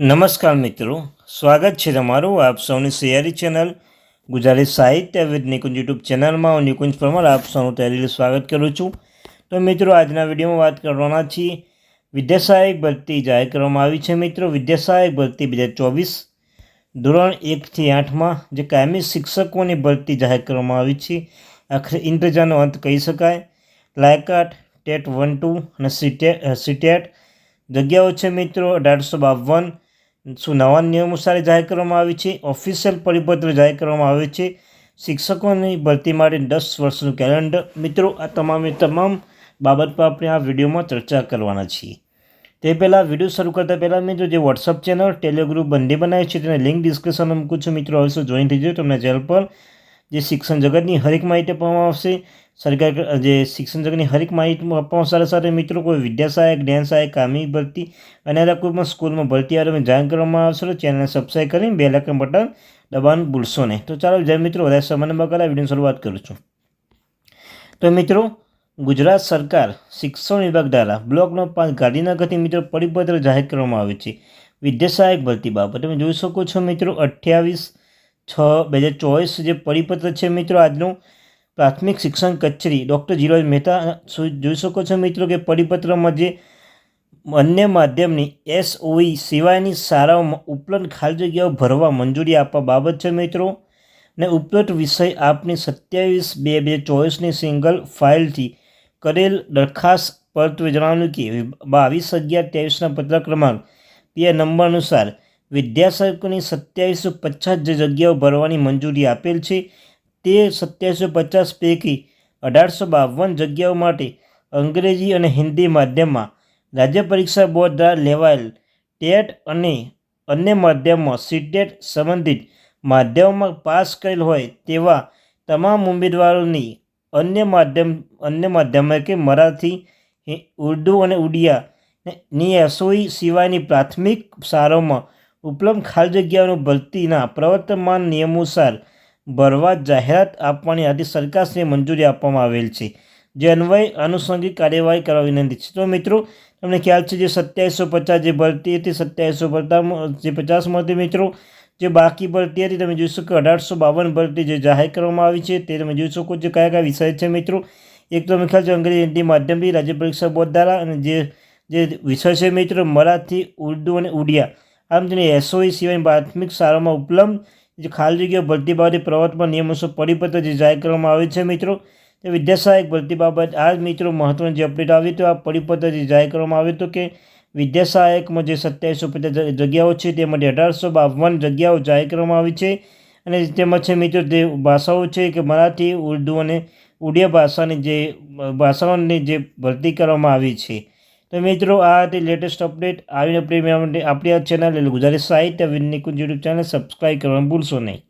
નમસ્કાર મિત્રો, સ્વાગત છે તમારું આપ સૌની સિયારી ચેનલ ગુજરાતી સાહિત્ય વિદ નિકુંજ યુટ્યુબ ચેનલમાં. હું નિકુંજ પરમાર, આપ સૌનું તહેલી સ્વાગત કરું છું. તો મિત્રો, આજના વિડીયોમાં વાત કરવાના છીએ. વિદ્યાસહાયક ભરતી જાહેર કરવામાં આવી છે મિત્રો. વિદ્યાસહાયક ભરતી બે હજાર ચોવીસ ધોરણ એકથી આઠમાં જે કાયમી શિક્ષકોની ભરતી જાહેર કરવામાં આવી છે. આખરે ઇન્તજારનો અંત કહી શકાય. લાયકાટ ટેટ વન, ટુ અને સીટેટ સીટેટ જગ્યાઓ છે મિત્રો. અઢારસો બાવન શું નવા નિયમો અનુસાર જાહેર કરવામાં આવી છે? ઓફિશિયલ પરિપત્ર જાહેર કરવામાં આવે છે. શિક્ષકોની ભરતી માટે દસ વર્ષનું કેલેન્ડર મિત્રો, આ તમામે તમામ બાબત પર આપણે આ વિડીયોમાં ચર્ચા કરવાના છીએ. તે પહેલાં વીડિયો શરૂ કરતાં પહેલાં મેં જે વોટ્સઅપ ચેનલ ટેલિગ્રુપ બંને બનાવ્યું છે, તેને લિંક ડિસ્ક્રિપ્શનમાં મૂકું છું. મિત્રો અવશ્ય જોઈન થઈ જાય તમને ચેનલ પર જે શિક્ષણ જગતની હરેક માહિતી આપવામાં આવશે. સરકાર જે શિક્ષણ જગતની હરેક માહિતી આપવામાં સાથે સાથે મિત્રો, કોઈ વિદ્યા સહાયક જ્ઞાન સહાયક કામી, ભરતી અને એના કોઈ પણ સ્કૂલમાં ભરતી આવે જાણ કરવામાં આવશે તો ચેનલને સબસ્ક્રાઈબ કરીને બે લાખ બટન દબાણ ભૂલશો નહીં. તો ચાલો જય મિત્રો, વધારે સમાન બગાડા વીડિયો શરૂઆત કરું છું. તો મિત્રો, ગુજરાત સરકાર શિક્ષણ વિભાગ દ્વારા બ્લોકનો પાંચ ગાંધીનગરથી મિત્રો પરિપત્ર જાહેર કરવામાં આવે છે. વિદ્યા સહાયક ભરતી બાબત. તમે જોઈ શકો છો મિત્રો, અઠ્યાવીસ છ બે હજાર ચોવીસ જે પરિપત્ર છે મિત્રો આજનું પ્રાથમિક શિક્ષણ કચેરી. ડૉક્ટર જીરોજ મહેતા જોઈ શકો છો મિત્રો કે પરિપત્રમાં જે અન્ય માધ્યમની એસઓઈ સિવાયની શાળાઓમાં ઉપલબ્ધ ખાલી જગ્યાઓ ભરવા મંજૂરી આપવા બાબત છે મિત્રો. ને ઉપલબ્ધ વિષય આપની સત્યાવીસ બે બે ચોવીસની સિંગલ ફાઇલથી કરેલ દરખાસ્ત પર જણાવ્યું કે બાવીસ અગિયાર ત્રેવીસના પત્ર ક્રમાંક પીએ નંબર અનુસાર વિદ્યાસહાયકોની સત્યાવીસો પચાસ જગ્યાઓ ભરવાની મંજૂરી આપેલ છે. તે સત્યાવીસો પચાસ પૈકી અઢારસો બાવન જગ્યાઓ માટે અંગ્રેજી અને હિન્દી માધ્યમમાં રાજ્ય પરીક્ષા બોર્ડ દ્વારા લેવાયેલ ટેટ અને અન્ય માધ્યમમાં સીટેટ સંબંધિત માધ્યમોમાં પાસ કરેલ હોય તેવા તમામ ઉમેદવારોની અન્ય માધ્યમ, અન્ય માધ્યમો કે મરાઠી ઉર્દુ અને ઉડિયા ની એસઓઈ સિવાયની પ્રાથમિક શાળાઓમાં ઉપલબ્ધ ખાલી જગ્યાઓની ભરતીના પ્રવર્તમાન નિયમોસાર ભરવા જાહેરાત આપવાની આથી સરકારશ્રીને મંજૂરી આપવામાં આવેલ છે. જે અન્વય આનુષંગિક કાર્યવાહી કરવા વિનંતી છે. તો મિત્રો, તમને ખ્યાલ છે જે સત્યાવીસો પચાસ જે ભરતી હતી, સત્યાવીસો ભરતા જે પચાસમાંથી મિત્રો, જે બાકી ભરતી હતી, તમે જોઈ શકો અઢારસો બાવન ભરતી જે જાહેર કરવામાં આવી છે, તે તમે જોઈ શકો છો કયા કયા વિષય છે મિત્રો. એક તો ખ્યાલ છે અંગ્રેજી હિન્દી માધ્યમથી રાજ્ય પરીક્ષા બોર્ડ દ્વારા અને જે જે વિષય છે મિત્રો, મરાઠી, ઉર્દુ અને ઉડિયા. આમ તેને એસઓઈ સિવાય પ્રાથમિક શાળામાં ઉપલબ્ધ ખાલી જગ્યા ભરતી બાબતે પ્રવર્તમાન નિયમો પરિપત્ર જે જાહેર કરવામાં આવે છે મિત્રો, તે વિદ્યાસહાયક ભરતી બાબત આ મિત્રો મહત્વની જે અપડેટ આવી તો આ પરિપત્ર જે જાહેર કરવામાં આવ્યું હતું કે વિદ્યાસહાયકમાં જે સત્યાવીસો પચાસ જગ્યાઓ છે તે માટે અઢારસો બાવન જગ્યાઓ જાહેર કરવામાં આવી છે. અને તેમાં છે મિત્રો જે ભાષાઓ છે કે મરાઠી, ઉર્દુ અને ઉડિયા ભાષાની જે ભાષાઓની જે ભરતી કરવામાં આવી છે. તો મિત્રો, આ હતી લેટેસ્ટ અપડેટ આવીને અપડેટ માટે આપણી આ ચેનલ એટલે ગુજરાતી સાહિત્ય વિનિકુંજ યુટ્યુબ ચેનલ સબસ્ક્રાઈબ કરવાનું ભૂલશો નહીં.